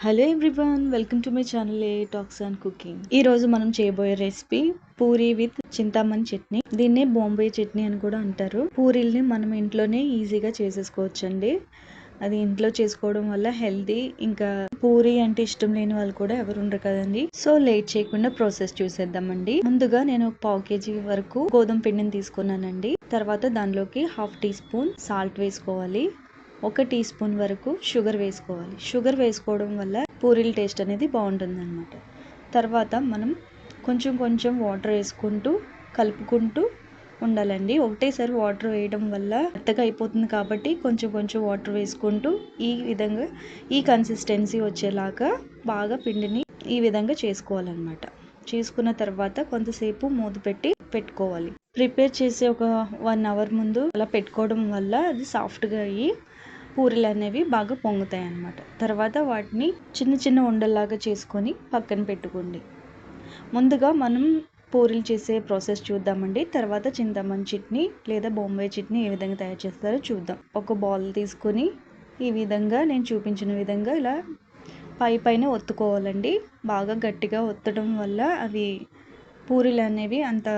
Hello everyone welcome to my channel A talks and cooking ఈరోజు మనం చేయబోయే recipe puri with Chintamani chutney. దీన్నే బాంబే చట్నీ అని కూడా అంటారు. పూరీల్ని మనం ఇంట్లోనే ఈజీగా చేసేసుకోవచ్చండి. అది ఇంట్లో చేసుకోవడం వల్ల హెల్తీ ఇంకా పూరి అంటే ఇష్టం లేని వాళ్ళు కూడా ఎవరు ఉండరు కదండి. సో లేట్ చేయకుండా ప్రాసెస్ చూసేద్దామండి. ముందుగా నేను ఒక పావు కేజీ వరకు గోధుమ పిండిని తీసుకున్నానండి. తర్వాత దానిలోకి హాఫ్ టీ స్పూన్ సాల్ట్ వేసుకోవాలి. ఒక టీ స్పూన్ వరకు షుగర్ వేసుకోవాలి. షుగర్ వేసుకోవడం వల్ల పూరీల టేస్ట్ అనేది బాగుంటుంది అనమాట తర్వాత మనం కొంచెం కొంచెం వాటర్ వేసుకుంటూ కలుపుకుంటూ ఉండాలండి. ఒకటేసారి వాటర్ వేయడం వల్ల మెత్తగా అయిపోతుంది కాబట్టి కొంచెం కొంచెం వాటర్ వేసుకుంటూ ఈ విధంగా ఈ కన్సిస్టెన్సీ వచ్చేలాగా బాగా పిండిని ఈ విధంగా చేసుకోవాలన్నమాట. చేసుకున్న తర్వాత కొంతసేపు మూత పెట్టి పెట్టుకోవాలి. ప్రిపేర్ చేసే ఒక వన్ అవర్ ముందు అలా పెట్టుకోవడం వల్ల అది సాఫ్ట్గా అయ్యి పూరీలు అనేవి బాగా పొంగుతాయి అన్నమాట తర్వాత వాటిని చిన్న చిన్న ఉండల్లాగా చేసుకొని పక్కన పెట్టుకోండి. ముందుగా మనం పూరీలు చేసే ప్రాసెస్ చూద్దామండి. తర్వాత చింతమన్ చట్నీ లేదా బొంబాయి చట్నీ ఏ విధంగా తయారు చేస్తారో చూద్దాం. ఒక బౌల్ తీసుకొని ఈ విధంగా నేను చూపించిన విధంగా ఇలా పై పైన ఒత్తుకోవాలండి. బాగా గట్టిగా ఒత్తడం వల్ల అవి పూరీలు అనేవి అంత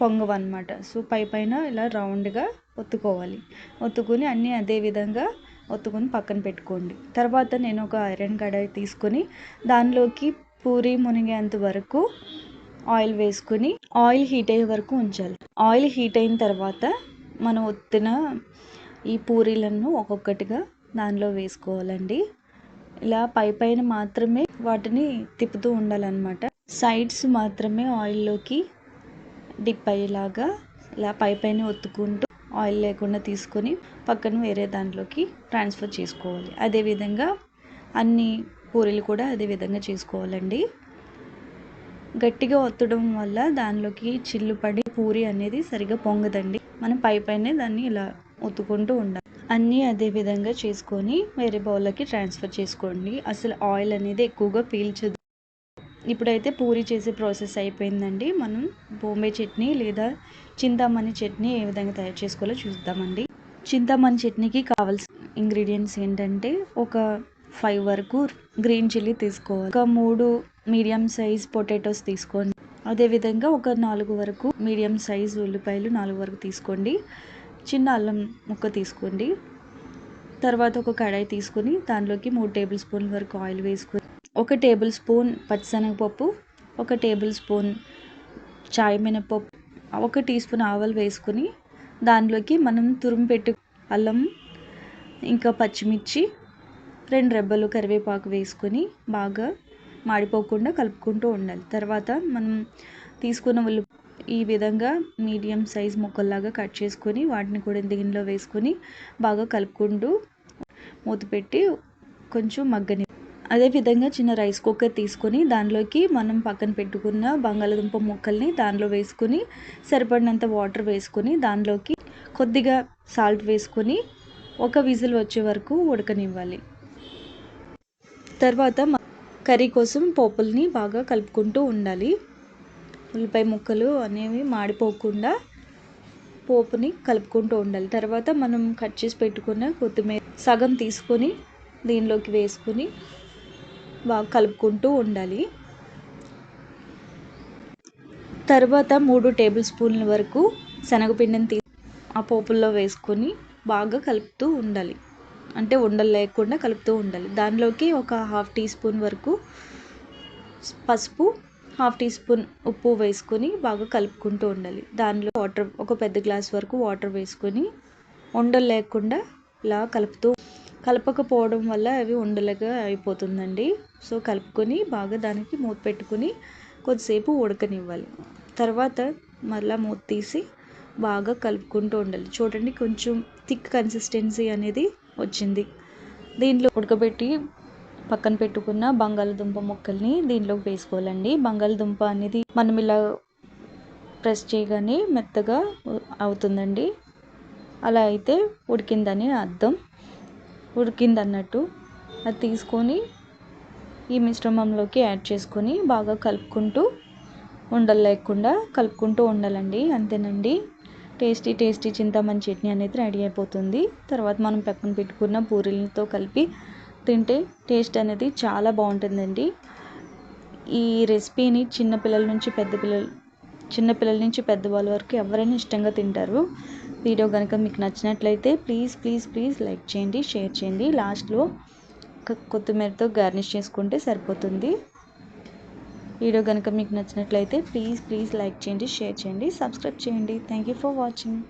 పొంగవు అనమాట సో పై పైన ఇలా రౌండ్గా ఒత్తుకోవాలి. ఒత్తుకుని అన్నీ అదే విధంగా ఒత్తుకొని పక్కన పెట్టుకోండి. తర్వాత నేను ఒక ఐరన్ కడాయి తీసుకొని దానిలోకి పూరి మునిగేంత వరకు ఆయిల్ వేసుకుని ఆయిల్ హీట్ అయ్యే వరకు ఉంచాలి. ఆయిల్ హీట్ అయిన తర్వాత మనం ఒత్తిన ఈ పూరీలను ఒక్కొక్కటిగా దానిలో వేసుకోవాలండి. ఇలా పై పైన మాత్రమే వాటిని తిప్పుతూ ఉండాలన్నమాట. సైడ్స్ మాత్రమే ఆయిల్లోకి డిప్ అయ్యేలాగా ఇలా పై పైన ఒత్తుకుంటూ ఆయిల్ లేకుండా తీసుకొని పక్కన వేరే దాంట్లోకి ట్రాన్స్ఫర్ చేసుకోవాలి. అదేవిధంగా అన్ని పూరీలు కూడా అదే విధంగా చేసుకోవాలండి. గట్టిగా ఒత్తడం వల్ల దానిలోకి చిల్లు పడి పూరి అనేది సరిగా పొంగదండి. మనం పై పైనే దాన్ని ఇలా ఒత్తుకుంటూ ఉండాలి. అన్నీ అదే విధంగా చేసుకొని వేరే బౌల్లోకి ట్రాన్స్ఫర్ చేసుకోండి. అసలు ఆయిల్ అనేది ఎక్కువగా పీల్చదు. ఇప్పుడైతే పూరి చేసే ప్రాసెస్ అయిపోయిందండి. మనం బొంబే చట్నీ లేదా చింతామణి చట్నీ ఏ విధంగా తయారు చేసుకోవాలో చూద్దామండి. చింతామణి చట్నీకి కావాల్సిన ఇంగ్రీడియంట్స్ ఏంటంటే ఒక ఫైవ్ వరకు గ్రీన్ చిల్లీ తీసుకోవాలి. ఒక మూడు మీడియం సైజ్ పొటాటోస్ తీసుకోండి. అదేవిధంగా ఒక నాలుగు వరకు మీడియం సైజ్ ఉల్లిపాయలు నాలుగు వరకు తీసుకోండి. చిన్న అల్లం ముక్క తీసుకోండి. తర్వాత ఒక కడాయి తీసుకొని దానిలోకి మూడు టేబుల్ స్పూన్ వరకు ఆయిల్ వేసుకొని ఒక టేబుల్ స్పూన్ పచ్చిశనగపప్పు ఒక టేబుల్ స్పూన్ చాయ్ మినపప్పు ఒక టీ స్పూన్ ఆవాలు వేసుకొని దానిలోకి మనం తురుము పెట్టు అల్లం ఇంకా పచ్చిమిర్చి రెండు రెబ్బలు కరివేపాకు వేసుకొని బాగా మాడిపోకుండా కలుపుకుంటూ ఉండాలి. తర్వాత మనం తీసుకున్న ఉల్లి ఈ విధంగా మీడియం సైజ్ ముక్కల్లాగా కట్ చేసుకొని వాటిని కూడా దీనిలో వేసుకొని బాగా కలుపుకుంటూ మూత పెట్టి కొంచెం మగ్గని అదేవిధంగా చిన్న రైస్ కుక్కర్ తీసుకొని దానిలోకి మనం పక్కన పెట్టుకున్న బంగాళదుంప ముక్కల్ని దానిలో వేసుకొని సరిపడినంత వాటర్ వేసుకొని దానిలోకి కొద్దిగా సాల్ట్ వేసుకొని ఒక విజిల్ వచ్చే వరకు ఉడకనివ్వాలి. తర్వాత కర్రీ కోసం పోపుల్ని బాగా కలుపుకుంటూ ఉండాలి. ఉల్లిపాయ ముక్కలు అనేవి మాడిపోకుండా పోపుని కలుపుకుంటూ ఉండాలి. తర్వాత మనం కట్ చేసి పెట్టుకున్న కొత్తిమీర సగం తీసుకొని దీనిలోకి వేసుకుని బాగా కలుపుకుంటూ ఉండాలి. తర్వాత మూడు టేబుల్ స్పూన్ల వరకు శనగపిండిని తీ ఆ పోపుల్లో వేసుకొని బాగా కలుపుతూ ఉండాలి. అంటే ఉండలు లేకుండా కలుపుతూ ఉండాలి. దానిలోకి ఒక హాఫ్ టీ స్పూన్ వరకు పసుపు హాఫ్ టీ స్పూన్ ఉప్పు వేసుకొని బాగా కలుపుకుంటూ ఉండాలి. దానిలో వాటర్ ఒక పెద్ద గ్లాస్ వరకు వాటర్ వేసుకొని ఉండలు లేకుండా ఇలా కలుపుతూ కలపకపోవడం వల్ల అవి ఉండలుగా అయిపోతుందండి. సో కలుపుకొని బాగా దానికి మూత పెట్టుకుని కొద్దిసేపు ఉడకనివ్వాలి. తర్వాత మళ్ళీ మూత తీసి బాగా కలుపుకుంటూ ఉండాలి. చూడండి కొంచెం థిక్ కన్సిస్టెన్సీ అనేది వచ్చింది. దీంట్లో ఉడకబెట్టి పక్కన పెట్టుకున్న బంగాళదుంప ముక్కల్ని దీంట్లోకి వేసుకోవాలండి. బంగాళదుంప అనేది మనం ఇలా ప్రెస్ చేయగానే మెత్తగా అవుతుందండి. అలా అయితే ఉడికిందని అర్థం. ఉడికింది అన్నట్టు అది తీసుకొని ఈ మిశ్రమంలోకి యాడ్ చేసుకొని బాగా కలుపుకుంటూ ఉండలు లేకుండా కలుపుకుంటూ ఉండాలండి అంతేనండి. టేస్టీ టేస్టీ చింతామణి చట్నీ అనేది రెడీ అయిపోతుంది. తర్వాత మనం పక్కన పెట్టుకున్న పూరీలతో కలిపి తింటే టేస్ట్ అనేది చాలా బాగుంటుందండి. ఈ రెసిపీని చిన్నపిల్లల నుంచి పెద్ద పిల్లలు చిన్నపిల్లల నుంచి పెద్దవాళ్ళ వరకు ఎవరైనా ఇష్టంగా తింటారు. వీడియో కనుక మీకు నచ్చినట్లయితే ప్లీజ్ ప్లీజ్ ప్లీజ్ లైక్ చేయండి షేర్ చేయండి. లాస్ట్లో కొత్తిమీరతో గార్నిష్ చేసుకుంటే సరిపోతుంది. వీడియో కనుక మీకు నచ్చినట్లయితే ప్లీజ్ ప్లీజ్ లైక్ చేయండి షేర్ చేయండి సబ్స్క్రైబ్ చేయండి. Thank you for watching